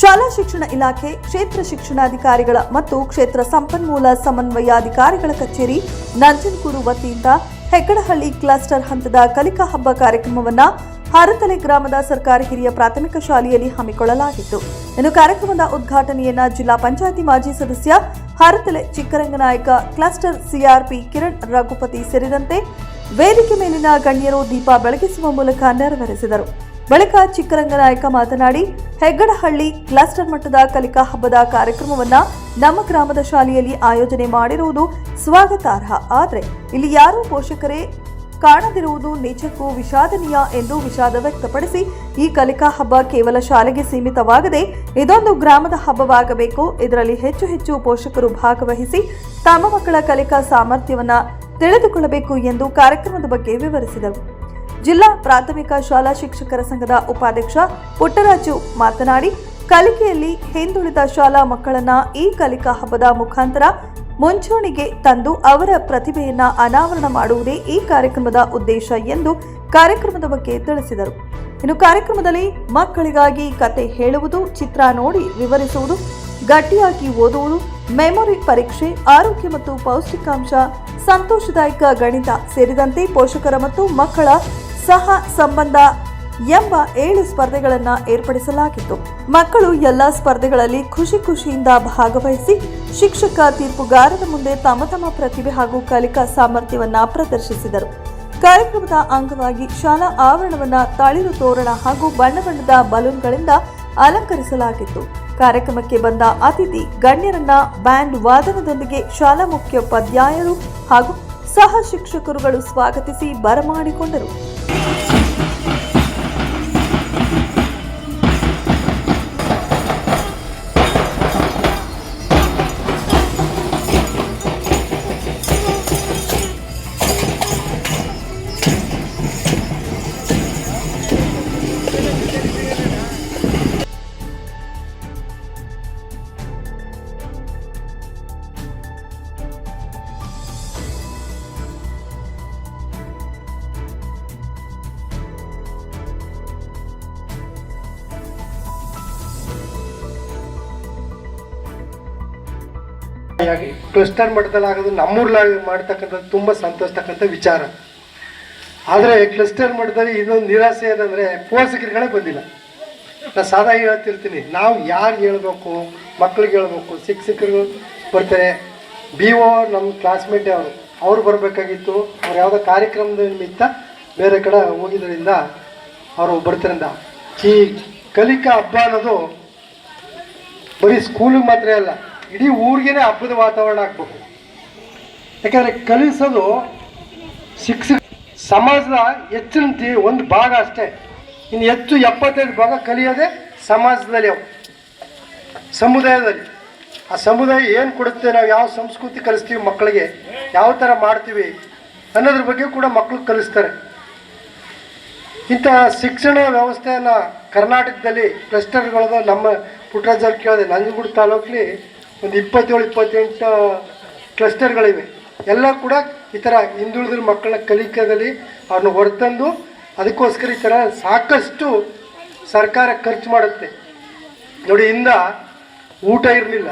ಶಾಲಾ ಶಿಕ್ಷಣ ಇಲಾಖೆ, ಕ್ಷೇತ್ರ ಶಿಕ್ಷಣಾಧಿಕಾರಿಗಳ ಮತ್ತು ಕ್ಷೇತ್ರ ಸಂಪನ್ಮೂಲ ಸಮನ್ವಯಾಧಿಕಾರಿಗಳ ಕಚೇರಿ, ನಂಜನಗೂಡು ವತಿಯಿಂದ ಹೆಗ್ಗಡಹಳ್ಳಿ ಕ್ಲಸ್ಟರ್ ಹಂತದ ಕಲಿಕಾ ಹಬ್ಬ ಕಾರ್ಯಕ್ರಮವನ್ನು ಹರತಲೆ ಗ್ರಾಮದ ಸರ್ಕಾರಿ ಹಿರಿಯ ಪ್ರಾಥಮಿಕ ಶಾಲೆಯಲ್ಲಿ ಹಮ್ಮಿಕೊಳ್ಳಲಾಗಿತ್ತು. ಇನ್ನು ಕಾರ್ಯಕ್ರಮದ ಉದ್ಘಾಟನೆಯನ್ನ ಜಿಲ್ಲಾ ಪಂಚಾಯಿತಿ ಮಾಜಿ ಸದಸ್ಯ ಹರತಲೆ ಚಿಕ್ಕರಂಗನಾಯಕ ಕ್ಲಸ್ಟರ್ ಸಿಆರ್ಪಿ ಕಿರಣ್ ರಘುಪತಿ ಸೇರಿದಂತೆ ವೇದಿಕೆ ಮೇಲಿನ ಗಣ್ಯರು ದೀಪ ಬೆಳಗಿಸುವ ಮೂಲಕ ನೆರವೇರಿಸಿದರು. ಬಳಿಕ ಚಿಕ್ಕರಂಗನಾಯಕ ಮಾತನಾಡಿ, ಹೆಗ್ಗಡಹಳ್ಳಿ ಕ್ಲಸ್ಟರ್ ಮಟ್ಟದ ಕಲಿಕಾ ಹಬ್ಬದ ಕಾರ್ಯಕ್ರಮವನ್ನ ನಮ್ಮ ಗ್ರಾಮದ ಶಾಲೆಯಲ್ಲಿ ಆಯೋಜನೆ ಮಾಡಿರುವುದು ಸ್ವಾಗತಾರ್ಹ. ಆದರೆ ಇಲ್ಲಿ ಯಾರೂ ಪೋಷಕರೇ ಕಾಣದಿರುವುದು ನಿಜಕ್ಕೂ ವಿಷಾದನೀಯ ಎಂದು ವಿಷಾದ ವ್ಯಕ್ತಪಡಿಸಿ, ಈ ಕಲಿಕಾ ಹಬ್ಬ ಕೇವಲ ಶಾಲೆಗೆ ಸೀಮಿತವಾಗದೆ ಇದೊಂದು ಗ್ರಾಮದ ಹಬ್ಬವಾಗಬೇಕು. ಇದರಲ್ಲಿ ಹೆಚ್ಚು ಹೆಚ್ಚು ಪೋಷಕರು ಭಾಗವಹಿಸಿ ತಮ್ಮ ಮಕ್ಕಳ ಕಲಿಕಾ ಸಾಮರ್ಥ್ಯವನ್ನು ತಿಳಿದುಕೊಳ್ಳಬೇಕು ಎಂದು ಕಾರ್ಯಕ್ರಮದ ಬಗ್ಗೆ ವಿವರಿಸಿದರು. ಜಿಲ್ಲಾ ಪ್ರಾಥಮಿಕ ಶಾಲಾ ಶಿಕ್ಷಕರ ಸಂಘದ ಉಪಾಧ್ಯಕ್ಷ ಪುಟ್ಟರಾಜು ಮಾತನಾಡಿ, ಕಲಿಕೆಯಲ್ಲಿ ಹಿಂದುಳಿದ ಶಾಲಾ ಮಕ್ಕಳನ್ನ ಈ ಕಲಿಕಾ ಹಬ್ಬದ ಮುಖಾಂತರ ಮುಂಚೂಣಿಗೆ ತಂದು ಅವರ ಪ್ರತಿಭೆಯನ್ನ ಅನಾವರಣ ಮಾಡುವುದೇ ಈ ಕಾರ್ಯಕ್ರಮದ ಉದ್ದೇಶ ಎಂದು ಕಾರ್ಯಕ್ರಮದ ಬಗ್ಗೆ ತಿಳಿಸಿದರು. ಇನ್ನು ಕಾರ್ಯಕ್ರಮದಲ್ಲಿ ಮಕ್ಕಳಿಗಾಗಿ ಕತೆ ಹೇಳುವುದು, ಚಿತ್ರ ನೋಡಿ ವಿವರಿಸುವುದು, ಗಟ್ಟಿಯಾಗಿ ಓದುವುದು, ಮೆಮೊರಿ ಪರೀಕ್ಷೆ, ಆರೋಗ್ಯ ಮತ್ತು ಪೌಷ್ಟಿಕಾಂಶ, ಸಂತೋಷದಾಯಕ ಗಣಿತ ಸೇರಿದಂತೆ ಪೋಷಕರ ಮತ್ತು ಮಕ್ಕಳ ಸಹ ಸಂಬಂಧ ಎಂಬ ಏಳು ಸ್ಪರ್ಧೆಗಳನ್ನು ಏರ್ಪಡಿಸಲಾಗಿತ್ತು. ಮಕ್ಕಳು ಎಲ್ಲ ಸ್ಪರ್ಧೆಗಳಲ್ಲಿ ಖುಷಿ ಖುಷಿಯಿಂದ ಭಾಗವಹಿಸಿ ಶಿಕ್ಷಕ ತೀರ್ಪುಗಾರರ ಮುಂದೆ ತಮ್ಮ ತಮ್ಮ ಪ್ರತಿಭೆ ಹಾಗೂ ಕಲಿಕಾ ಸಾಮರ್ಥ್ಯವನ್ನ ಪ್ರದರ್ಶಿಸಿದರು. ಕಾರ್ಯಕ್ರಮದ ಅಂಗವಾಗಿ ಶಾಲಾ ಆವರಣವನ್ನ ತಳಿರು ತೋರಣ ಹಾಗೂ ಬಣ್ಣ ಬಣ್ಣದ ಬಲೂನ್ಗಳಿಂದ ಅಲಂಕರಿಸಲಾಗಿತ್ತು. ಕಾರ್ಯಕ್ರಮಕ್ಕೆ ಬಂದ ಅತಿಥಿ ಗಣ್ಯರನ್ನ ಬ್ಯಾಂಡ್ ವಾದನದೊಂದಿಗೆ ಶಾಲಾ ಮುಖ್ಯೋಪಾಧ್ಯಾಯರು ಹಾಗೂ ಸಹ ಶಿಕ್ಷಕರುಗಳು ಸ್ವಾಗತಿಸಿ ಬರಮಾಡಿಕೊಂಡರು. ಕ್ಲಸ್ಟರ್ ಮಟ್ಟದಲ್ಲಿ ಆಗೋದು ನಮ್ಮೂರ್ಲಾಗಿ ಮಾಡ್ತಕ್ಕಂಥದ್ದು ತುಂಬ ಸಂತೋಷತಕ್ಕಂಥ ವಿಚಾರ. ಆದರೆ ಕ್ಲಸ್ಟರ್ ಮಟ್ಟದಲ್ಲಿ ಇನ್ನೊಂದು ನಿರಾಸೆ ಏನಂದರೆ ಪೋಷಕರುಗಳೇ ಬಂದಿಲ್ಲ. ನಾನು ಸಾದಾ ಹೇಳ್ತಿರ್ತೀನಿ, ನಾವು ಯಾರು ಹೇಳ್ಬೇಕು, ಮಕ್ಳಿಗೆ ಹೇಳ್ಬೇಕು ಶಿಕ್ಷಕರು ಬರ್ತಾರೆ. ಬಿ ಒ ನಮ್ಮ ಕ್ಲಾಸ್ಮೇಟೇ ಅವರು, ಅವ್ರು ಬರಬೇಕಾಗಿತ್ತು, ಅವ್ರು ಯಾವುದೋ ಕಾರ್ಯಕ್ರಮದ ನಿಮಿತ್ತ ಬೇರೆ ಕಡೆ ಹೋಗಿದ್ದರಿಂದ ಅವರು ಬರ್ತಾರಿಂದ ಈ ಕಲಿಕಾ ಹಬ್ಬ ಅನ್ನೋದು ಬರೀ ಸ್ಕೂಲಿಗೆ ಮಾತ್ರ ಅಲ್ಲ ಇಡೀ ಊರಿಗೇನೆ ಹಬ್ಬದ ವಾತಾವರಣ ಆಗ್ಬೇಕು. ಯಾಕಂದ್ರೆ ಕಲಿಸೋದು ಶಿಕ್ಷ, ಸಮಾಜದ ಹೆಚ್ಚಿನ ಒಂದು ಭಾಗ ಅಷ್ಟೇ. ಇನ್ನು ಹೆಚ್ಚು ಎಪ್ಪತ್ತೈದು ಭಾಗ ಕಲಿಯೋದೇ ಸಮಾಜದಲ್ಲಿ ಅವು. ಸಮುದಾಯದಲ್ಲಿ. ಆ ಸಮುದಾಯ ಏನು ಕೊಡುತ್ತೆ, ನಾವು ಯಾವ ಸಂಸ್ಕೃತಿ ಕಲಿಸ್ತೀವಿ ಮಕ್ಕಳಿಗೆ, ಯಾವ ಥರ ಮಾಡ್ತೀವಿ ಅನ್ನೋದ್ರ ಬಗ್ಗೆ ಕೂಡ ಮಕ್ಕಳು ಕಲಿಸ್ತಾರೆ. ಇಂಥ ಶಿಕ್ಷಣ ವ್ಯವಸ್ಥೆಯನ್ನು ಕರ್ನಾಟಕದಲ್ಲಿ ಕ್ಲಸ್ಟರ್ಗಳದ ನಮ್ಮ ಪುಟ್ಟರಾಜಲ್ಲಿ ಕೇಳಿದೆ, ನಂಜನಗೂಡು ತಾಲೂಕಲ್ಲಿ ಒಂದು ಇಪ್ಪತ್ತೇಳು, ಇಪ್ಪತ್ತೆಂಟು ಕ್ಲಸ್ಟರ್ಗಳಿವೆ. ಎಲ್ಲ ಕೂಡ ಈ ಥರ ಹಿಂದುಳಿದ ಮಕ್ಕಳ ಕಲಿಕೆಯಲ್ಲಿ ಅವ್ರನ್ನ ಹೊರತಂದು ಅದಕ್ಕೋಸ್ಕರ ಈ ಥರ ಸಾಕಷ್ಟು ಸರ್ಕಾರ ಖರ್ಚು ಮಾಡುತ್ತೆ. ನೋಡಿ, ಇಂದ ಊಟ ಇರಲಿಲ್ಲ,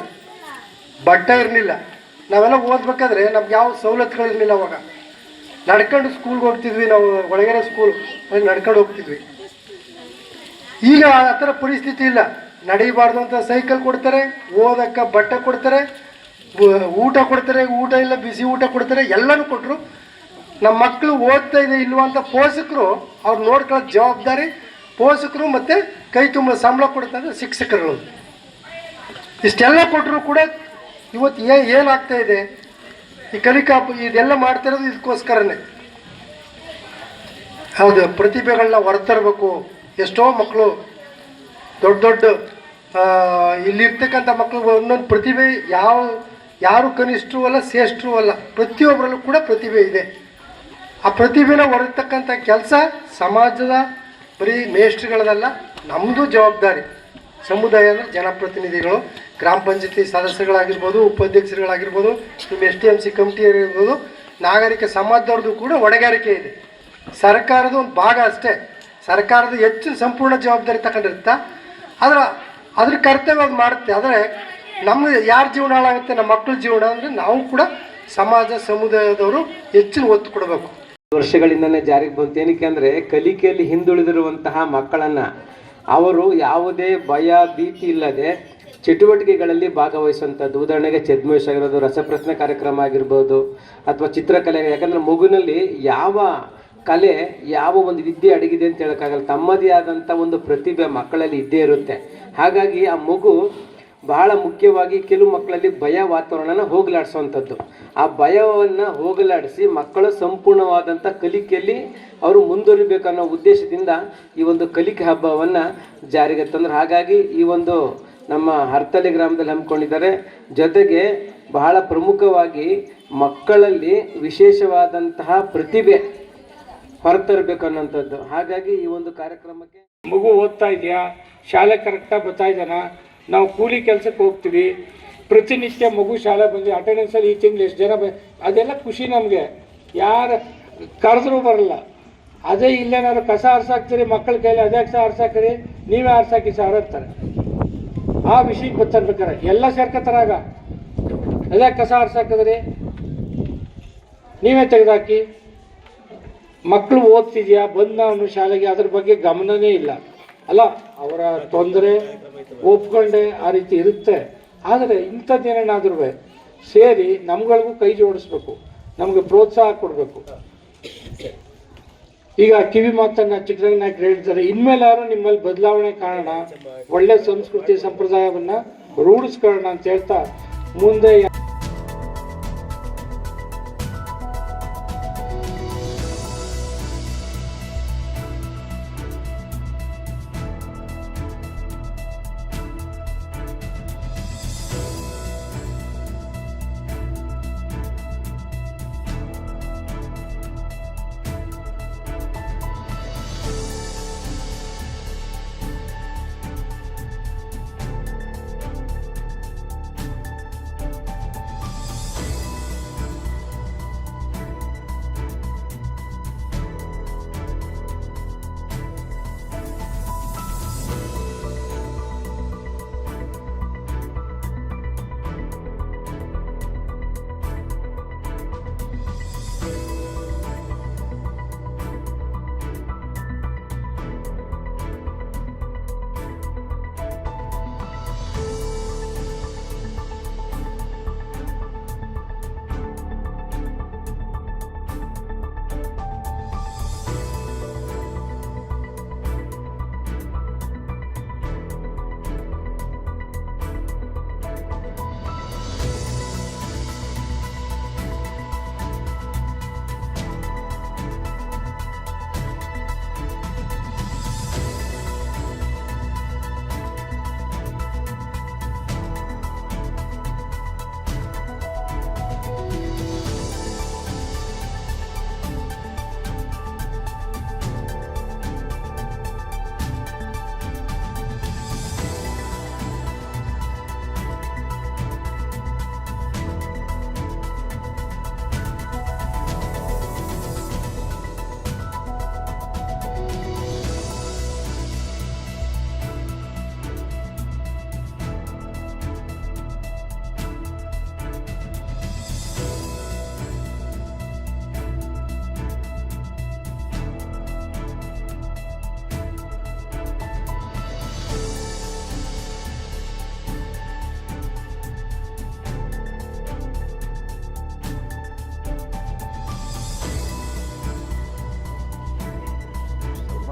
ಬಟ್ಟೆ ಇರಲಿಲ್ಲ. ನಾವೆಲ್ಲ ಓದ್ಬೇಕಾದ್ರೆ ನಮ್ಗೆ ಯಾವ ಸವಲತ್ತುಗಳಿರಲಿಲ್ಲ ಅವಾಗ. ನಡ್ಕೊಂಡು ಸ್ಕೂಲ್ಗೆ ಹೋಗ್ತಿದ್ವಿ ನಾವು ಒಳಗೆರೆ ಸ್ಕೂಲ್, ನಡ್ಕೊಂಡು ಹೋಗ್ತಿದ್ವಿ. ಈಗ ಆ ಥರ ಪರಿಸ್ಥಿತಿ ಇಲ್ಲ. ನಡೀಬಾರ್ದು ಅಂತ ಸೈಕಲ್ ಕೊಡ್ತಾರೆ, ಓದಕ್ಕೆ ಬಟ್ಟೆ ಕೊಡ್ತಾರೆ ಊಟ ಕೊಡ್ತಾರೆ, ಊಟ ಇಲ್ಲ, ಬಿಸಿ ಊಟ ಕೊಡ್ತಾರೆ, ಎಲ್ಲನೂ ಕೊಟ್ಟರು ನಮ್ಮ ಮಕ್ಕಳು ಓದ್ತಾ ಇದೆ ಇಲ್ವಾ ಅಂತ ಪೋಷಕರು ಅವ್ರು ನೋಡ್ಕೊಳ್ಳೋ ಜವಾಬ್ದಾರಿ ಪೋಷಕರು ಮತ್ತು ಕೈ ತುಂಬ ಸಂಬಳ ಕೊಡ್ತಾರೆ ಶಿಕ್ಷಕರುಗಳು ಇಷ್ಟೆಲ್ಲ ಕೊಟ್ಟರು ಕೂಡ ಇವತ್ತು ಏ, ಏನಾಗ್ತಾ ಇದೆ? ಈ ಕಲಿಕಾ ಇದೆಲ್ಲ ಮಾಡ್ತಿರೋದು ಇದಕ್ಕೋಸ್ಕರನೇ ಹೌದು ಪ್ರತಿಭೆಗಳನ್ನ ಹೊರತರಬೇಕು. ಎಷ್ಟೋ ಮಕ್ಕಳು ದೊಡ್ಡ ದೊಡ್ಡ ಇಲ್ಲಿರ್ತಕ್ಕಂಥ ಮಕ್ಕಳು ಒಂದೊಂದು ಪ್ರತಿಭೆ ಯಾವ, ಯಾರು ಕನಿಷ್ಠರು ಅಲ್ಲ, ಶ್ರೇಷ್ಠರು ಅಲ್ಲ, ಪ್ರತಿಯೊಬ್ಬರಲ್ಲೂ ಕೂಡ ಪ್ರತಿಭೆ ಇದೆ. ಆ ಪ್ರತಿಭೆನ ಹೊರತಕ್ಕಂಥ ಕೆಲಸ ಸಮಾಜದ ಬರೀ ಮೇಷ್ಟ್ರುಗಳದಲ್ಲ ನಮ್ಮದು ಜವಾಬ್ದಾರಿ. ಸಮುದಾಯ ಅಂದರೆ ಜನಪ್ರತಿನಿಧಿಗಳು, ಗ್ರಾಮ ಪಂಚಾಯತಿ ಸದಸ್ಯರುಗಳಾಗಿರ್ಬೋದು, ಉಪಾಧ್ಯಕ್ಷರುಗಳಾಗಿರ್ಬೋದು, ನಿಮ್ಮ ಎಸ್ ಟಿ ಎಂ ಸಿ ಕಮಿಟಿಯರಿರ್ಬೋದು ನಾಗರಿಕ ಸಮಾಜದವ್ರದ್ದು ಕೂಡ ಹೊಣೆಗಾರಿಕೆ ಇದೆ. ಸರ್ಕಾರದ ಒಂದು ಭಾಗ ಅಷ್ಟೇ. ಸರ್ಕಾರದ ಹೆಚ್ಚು ಸಂಪೂರ್ಣ ಜವಾಬ್ದಾರಿ ತಗೊಂಡಿರ್ತಾ ಆದ್ರೆ ಅದ್ರ ಕರ್ತವ್ಯ ಮಾಡುತ್ತೆ. ಆದರೆ ನಮ್ಮ ಯಾರ ಜೀವನ ಹಾಳಾಗುತ್ತೆ, ನಮ್ಮ ಮಕ್ಕಳ ಜೀವನ ಅಂದರೆ ನಾವು ಕೂಡ ಸಮಾಜ, ಸಮುದಾಯದವರು ಹೆಚ್ಚಿನ ಒತ್ತು ಕೊಡಬೇಕು. ವರ್ಷಗಳಿಂದನೇ ಜಾರಿಗೆ ಬಂತು. ಏನಕ್ಕೆ ಅಂದರೆ ಕಲಿಕೆಯಲ್ಲಿ ಹಿಂದುಳಿದಿರುವಂತಹ ಮಕ್ಕಳನ್ನು ಅವರು ಯಾವುದೇ ಭಯ, ಭೀತಿ ಇಲ್ಲದೆ ಚಟುವಟಿಕೆಗಳಲ್ಲಿ ಭಾಗವಹಿಸುವಂಥದ್ದು. ಉದಾಹರಣೆಗೆ ಚದ್ಮೇಶ್ ಆಗಿರೋದು ರಸಪ್ರಶ್ನೆ ಕಾರ್ಯಕ್ರಮ ಆಗಿರ್ಬೋದು ಅಥವಾ ಚಿತ್ರಕಲೆ. ಯಾಕಂದರೆ ಮಗುವಿನಲ್ಲಿ ಯಾವ ಕಲೆ ಯಾವ ಒಂದು ವಿದ್ಯೆ ಅಡಗಿದೆ ಅಂತ ಹೇಳೋಕ್ಕಾಗಲ್ಲ. ತಮ್ಮದೇ ಆದಂಥ ಒಂದು ಪ್ರತಿಭೆ ಮಕ್ಕಳಲ್ಲಿ ಇದ್ದೇ ಇರುತ್ತೆ. ಹಾಗಾಗಿ ಆ ಮಗು ಬಹಳ ಮುಖ್ಯವಾಗಿ ಕೆಲವು ಮಕ್ಕಳಲ್ಲಿ ಭಯ ವಾತಾವರಣನ ಹೋಗಲಾಡಿಸುವಂಥದ್ದು ಆ ಭಯವನ್ನು ಹೋಗಲಾಡಿಸಿ ಮಕ್ಕಳು ಸಂಪೂರ್ಣವಾದಂಥ ಕಲಿಕೆಯಲ್ಲಿ ಅವರು ಮುಂದುವರಿಬೇಕನ್ನೋ ಉದ್ದೇಶದಿಂದ ಈ ಒಂದು ಕಲಿಕೆ ಹಬ್ಬವನ್ನು ಜಾರಿಗೆ ತಂದ್ರೆ. ಹಾಗಾಗಿ ಈ ಒಂದು ನಮ್ಮ ಹರ್ತಲಿ ಗ್ರಾಮದಲ್ಲಿ ಹಮ್ಮಿಕೊಂಡಿದ್ದಾರೆ. ಜೊತೆಗೆ ಬಹಳ ಪ್ರಮುಖವಾಗಿ ಮಕ್ಕಳಲ್ಲಿ ವಿಶೇಷವಾದಂತಹ ಪ್ರತಿಭೆ ಹೊರತರಬೇಕು ಅನ್ನೋಂಥದ್ದು ಹಾಗಾಗಿ ಈ ಒಂದು ಕಾರ್ಯಕ್ರಮಕ್ಕೆ ಮಗು ಓದ್ತಾ ಇದೆಯಾ? ಶಾಲೆ ಕರೆಕ್ಟಾಗಿ ಬರ್ತಾ ಇದ್ದಾನ? ನಾವು ಕೂಲಿ ಕೆಲಸಕ್ಕೆ ಹೋಗ್ತೀವಿ. ಪ್ರತಿನಿತ್ಯ ಮಗು ಶಾಲೆ ಬಂದು ಅಟೆಂಡೆನ್ಸಲ್ಲಿ ಈ ತಿಂಗಳು ಎಷ್ಟು ಜನ ಬ, ಅದೆಲ್ಲ ಖುಷಿ ನಮಗೆ. ಯಾರು, ಕರೆದ್ರೂ ಬರಲ್ಲ. ಅದೇ ಇಲ್ಲೇನಾದ್ರು ಕಸ ಆರ್ಸಾಕ್ತೀರಿ, ಮಕ್ಕಳ ಕೈಲಿ ಅದೇ ಕಸ ಹರ್ಸಾಕ್ರಿ ನೀವೇ ಆರ್ಸಾಕಿ ಸಹ ಅಂತಾರೆ. ಆ ವಿಷಯಕ್ಕೆ ಬರ್ತಾರೆ ಎಲ್ಲ ಸೇರ್ಕೊತಾರಾಗ ಅದೇ ಕಸ ಆರ್ಸಾಕಿದ್ರಿ, ನೀವೇ ತೆಗೆದಾಕಿ. ಮಕ್ಕಳು ಓದ್ತಿದ್ಯಾ? ಬಂದ ಅವನು ಶಾಲೆಗೆ. ಅದ್ರ ಬಗ್ಗೆ ಗಮನನೇ ಇಲ್ಲ. ಅಲ್ಲ, ಅವರ ತೊಂದರೆ ಒಪ್ಕೊಂಡೆ ಆ ರೀತಿ ಇರುತ್ತೆ. ಆದರೆ ಇಂಥದ್ದೇನೇನಾದ್ರೂ ಸೇರಿ ನಮ್ಗಳಿಗೂ ಕೈ ಜೋಡಿಸ್ಬೇಕು. ನಮಗೆ ಪ್ರೋತ್ಸಾಹ ಕೊಡಬೇಕು. ಈಗ ಕಿವಿ ಮಾತನ್ನ ಚಿಕ್ಕರಂಗನಾಯಕರು ಹೇಳ್ತಾರೆ ಇನ್ಮೇಲಾದ್ರೂ ನಿಮ್ಮಲ್ಲಿ ಬದಲಾವಣೆ ಕಾರಣ, ಒಳ್ಳೆ ಸಂಸ್ಕೃತಿ ಸಂಪ್ರದಾಯವನ್ನ ರೂಢಿಸ್ಕೊಳ್ಳೋಣ ಅಂತ ಹೇಳ್ತಾ ಮುಂದೆ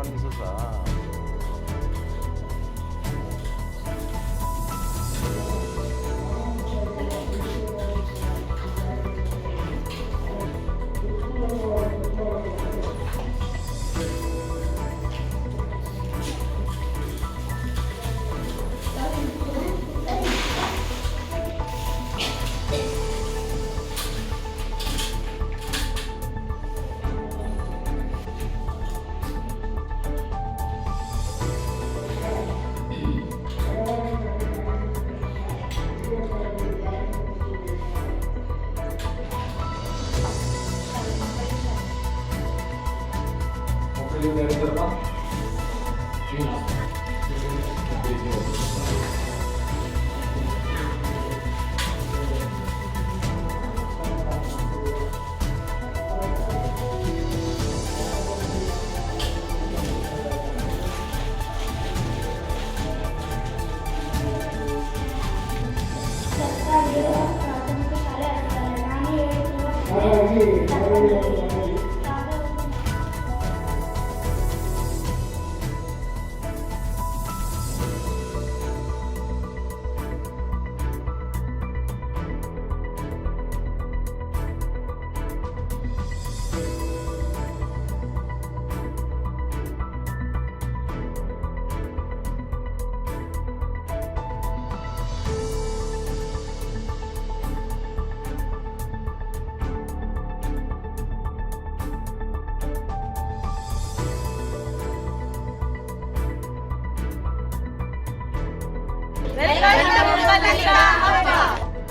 강서가 Dari rumah.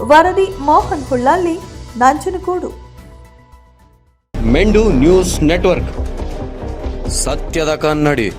ವರದಿ ಮೋಹನ್ ಹುಳ್ಳಾಲಿ ನಂಜನಗೂಡು. ಮೆಂಡು ನ್ಯೂಸ್ ನೆಟ್ವರ್ಕ್. ಸತ್ಯದ ಕನ್ನಡಿ.